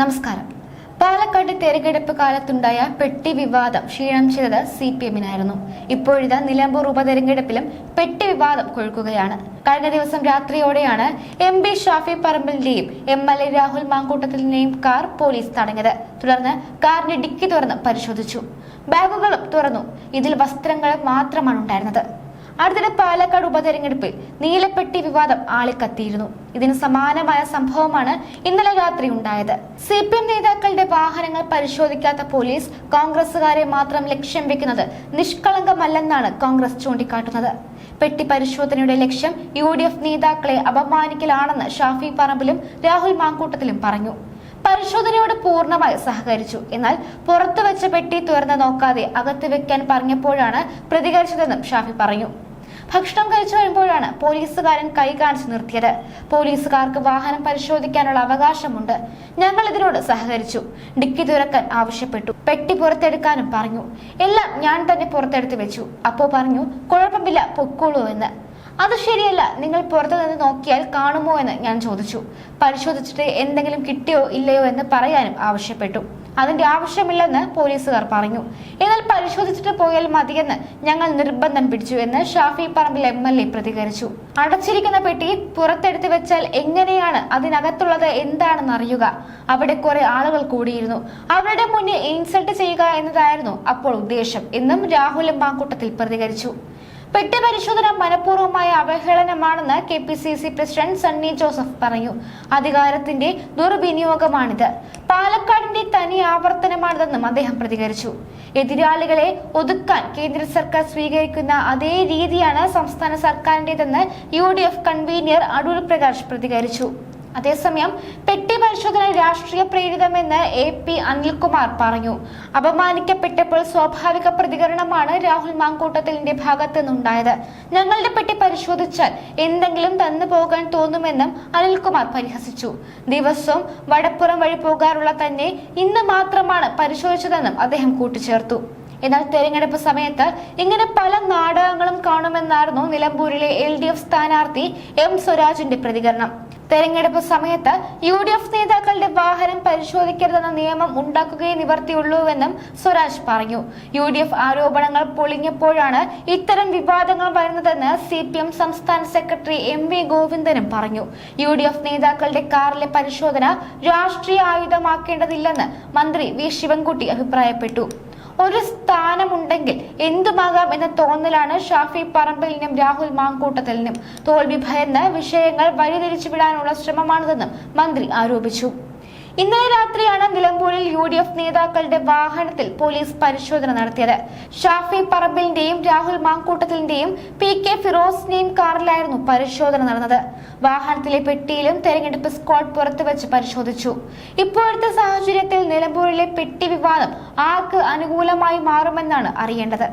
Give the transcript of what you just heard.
നമസ്കാരം. പാലക്കാട് തെരഞ്ഞെടുപ്പ് കാലത്തുണ്ടായ പെട്ടി വിവാദം ക്ഷീണം ചെയ്തത് സി പി എമ്മിനായിരുന്നു. ഇപ്പോഴിതാ നിലമ്പൂർ ഉപതെരഞ്ഞെടുപ്പിലും പെട്ടി വിവാദം കൊഴുക്കുകയാണ്. കഴിഞ്ഞ ദിവസം രാത്രിയോടെയാണ് എം ബി ഷാഫി പറമ്പിലിന്റെയും എം എൽ എ രാഹുൽ മാങ്കൂട്ടത്തിലിന്റെയും കാർ പോലീസ് തടഞ്ഞത്. തുടർന്ന് കാറിന്റെ ഡിക്കി തുറന്ന് പരിശോധിച്ചു. ബാഗുകളും തുറന്നു. ഇതിൽ വസ്ത്രങ്ങൾ മാത്രമാണ് ഉണ്ടായിരുന്നത്. അടുത്തിടെ പാലക്കാട് ഉപതെരഞ്ഞെടുപ്പിൽ നീലപ്പെട്ടി വിവാദം ആളിക്കത്തിയിരുന്നു. ഇതിന് സമാനമായ സംഭവമാണ് ഇന്നലെ രാത്രി ഉണ്ടായത്. സി പി എം നേതാക്കളുടെ വാഹനങ്ങൾ പരിശോധിക്കാത്ത പോലീസ് കോൺഗ്രസുകാരെ മാത്രം ലക്ഷ്യം വെക്കുന്നത് നിഷ്കളങ്കമല്ലെന്നാണ് കോൺഗ്രസ് ചൂണ്ടിക്കാട്ടുന്നത്. പെട്ടി പരിശോധനയുടെ ലക്ഷ്യം യു ഡി എഫ് നേതാക്കളെ അപമാനിക്കലാണെന്ന് ഷാഫി പറമ്പിലും രാഹുൽ മാങ്കൂട്ടത്തിലും പറഞ്ഞു. പരിശോധനയോട് പൂർണമായി സഹകരിച്ചു. എന്നാൽ പുറത്തു വെച്ച പെട്ടി തുറന്ന് നോക്കാതെ അകത്ത് വെക്കാൻ പറഞ്ഞപ്പോഴാണ് പ്രതികരിച്ചതെന്നും ഷാഫി പറഞ്ഞു. ഭക്ഷണം കഴിച്ചു വരുമ്പോഴാണ് പോലീസുകാരൻ കൈ കാണിച്ചു നിർത്തിയത്. പോലീസുകാർക്ക് വാഹനം പരിശോധിക്കാനുള്ള അവകാശമുണ്ട്. ഞങ്ങൾ ഇതിനോട് സഹകരിച്ചു. ഡിക്കി തുറക്കാൻ ആവശ്യപ്പെട്ടു. പെട്ടി പുറത്തെടുക്കാനും പറഞ്ഞു. എല്ലാം ഞാൻ തന്നെ പുറത്തെടുത്ത് വെച്ചു. അപ്പോ പറഞ്ഞു കുഴപ്പമില്ല പൊക്കോളൂ എന്ന്. അത് ശരിയല്ല. നിങ്ങൾ പുറത്തു നിന്ന് നോക്കിയാൽ കാണുമോ എന്ന് ഞാൻ ചോദിച്ചു. പരിശോധിച്ചിട്ട് എന്തെങ്കിലും കിട്ടിയോ ഇല്ലയോ എന്ന് പറയാനും ആവശ്യപ്പെട്ടു. അതിന്റെ ആവശ്യമില്ലെന്ന് പോലീസുകാർ പറഞ്ഞു. എന്നാൽ പരിശോധിച്ചിട്ട് പോയാൽ മതിയെന്ന് ഞങ്ങൾ നിർബന്ധം പിടിച്ചു എന്ന് Shafi Parambil M L A പ്രതികരിച്ചു. അടച്ചിരിക്കുന്ന പെട്ടി പുറത്തെടുത്ത് വെച്ചാൽ എങ്ങനെയാണ് അതിനകത്തുള്ളത് എന്താണെന്ന് അറിയുക. അവിടെ കുറെ ആളുകൾ കൂടിയിരുന്നു. അവരുടെ മുന്നിൽ ഇൻസൾട്ട് ചെയ്യുക എന്നതായിരുന്നു അപ്പോൾ ഉദ്ദേശം എന്നും രാഹുൽ പാങ്കൂട്ടത്തിൽ പ്രതികരിച്ചു. പെട്ടി പരിശോധന മനഃപൂർവമായ അവഹേളനമാണെന്ന് K P C C president Sunny Joseph പറഞ്ഞു. അധികാരത്തിന്റെ ദുർവിനിയോഗമാണിത്. പാലക്കാടിന്റെ തനി ആവർത്തനമാണിതെന്നും അദ്ദേഹം പ്രതികരിച്ചു. എതിരാളികളെ ഒതുക്കാൻ കേന്ദ്ര സർക്കാർ സ്വീകരിക്കുന്ന അതേ രീതിയാണ് സംസ്ഥാന സർക്കാരിന്റെതെന്ന് U D F convenor Adoor Prakash പ്രതികരിച്ചു. അതേസമയം പെട്ടി പരിശോധന രാഷ്ട്രീയ പ്രേരിതമെന്ന് എ പി അനിൽകുമാർ പറഞ്ഞു. അപമാനിക്കപ്പെട്ടപ്പോൾ സ്വാഭാവിക പ്രതികരണമാണ് രാഹുൽ മാങ്കൂട്ടത്തിലിന്റെ ഭാഗത്ത് നിന്നുണ്ടായത് ഞങ്ങളുടെ പെട്ടി പരിശോധിച്ചാൽ എന്തെങ്കിലും തന്നു പോകാൻ തോന്നുമെന്നും അനിൽകുമാർ പരിഹസിച്ചു. ദിവസവും വടപ്പുറം വഴി പോകാറുള്ള തന്നെ ഇന്ന് മാത്രമാണ് പരിശോധിച്ചതെന്നും അദ്ദേഹം കൂട്ടിച്ചേർത്തു. എന്നാൽ തെരഞ്ഞെടുപ്പ് സമയത്ത് ഇങ്ങനെ പല നാടകങ്ങളും കാണുമെന്നായിരുന്നു നിലമ്പൂരിലെ എൽ ഡി എഫ് സ്ഥാനാർത്ഥി എം സ്വരാജിന്റെ പ്രതികരണം. തെരഞ്ഞെടുപ്പ് സമയത്ത് യു ഡി എഫ് നേതാക്കളുടെ വാഹനം പരിശോധിക്കരുതെന്ന നിയമം ഉണ്ടാക്കുകയേ നിവർത്തിയുള്ളൂവെന്നും സ്വരാജ് പറഞ്ഞു. യു ഡി എഫ് ആരോപണങ്ങൾ പൊളിഞ്ഞപ്പോഴാണ് ഇത്തരം വിവാദങ്ങൾ വരുന്നതെന്ന് സി പി എം സംസ്ഥാന സെക്രട്ടറി എം വി ഗോവിന്ദനും പറഞ്ഞു. യു ഡി എഫ് നേതാക്കളുടെ കാറിലെ പരിശോധന രാഷ്ട്രീയ ആയുധമാക്കേണ്ടതില്ലെന്ന് മന്ത്രി വി ശിവൻകുട്ടി അഭിപ്രായപ്പെട്ടു. ഒരു സ്ഥാനമുണ്ടെങ്കിൽ എന്തുമാകാം എന്ന തോന്നലാണ് ഷാഫി പറമ്പലിനും രാഹുൽ മാങ്കൂട്ടത്തിൽ നിന്നും തോൽവി ഭയന്ന് വിഷയങ്ങൾ വഴിതിരിച്ചു വിടാനുള്ള ശ്രമമാണിതെന്നും മന്ത്രി ആരോപിച്ചു. ഇന്നലെ രാത്രിയാണ് നിലമ്പൂരിൽ യു ഡി എഫ് നേതാക്കളുടെ വാഹനത്തിൽ പോലീസ് പരിശോധന നടത്തിയത്. ഷാഫി പറമ്പിലിന്റെയും രാഹുൽ മാങ്കൂട്ടത്തിലിന്റെയും പി കെ ഫിറോസിന്റെയും കാറിലായിരുന്നു പരിശോധന നടന്നത്. വാഹനത്തിലെ പെട്ടിയിലും തെരഞ്ഞെടുപ്പ് സ്ക്വാഡ് പുറത്തുവച്ച് പരിശോധിച്ചു. ഇപ്പോഴത്തെ സാഹചര്യത്തിൽ നിലമ്പൂരിലെ പെട്ടി വിവാദം ആർക്ക് അനുകൂലമായി മാറുമെന്നാണ് അറിയേണ്ടത്.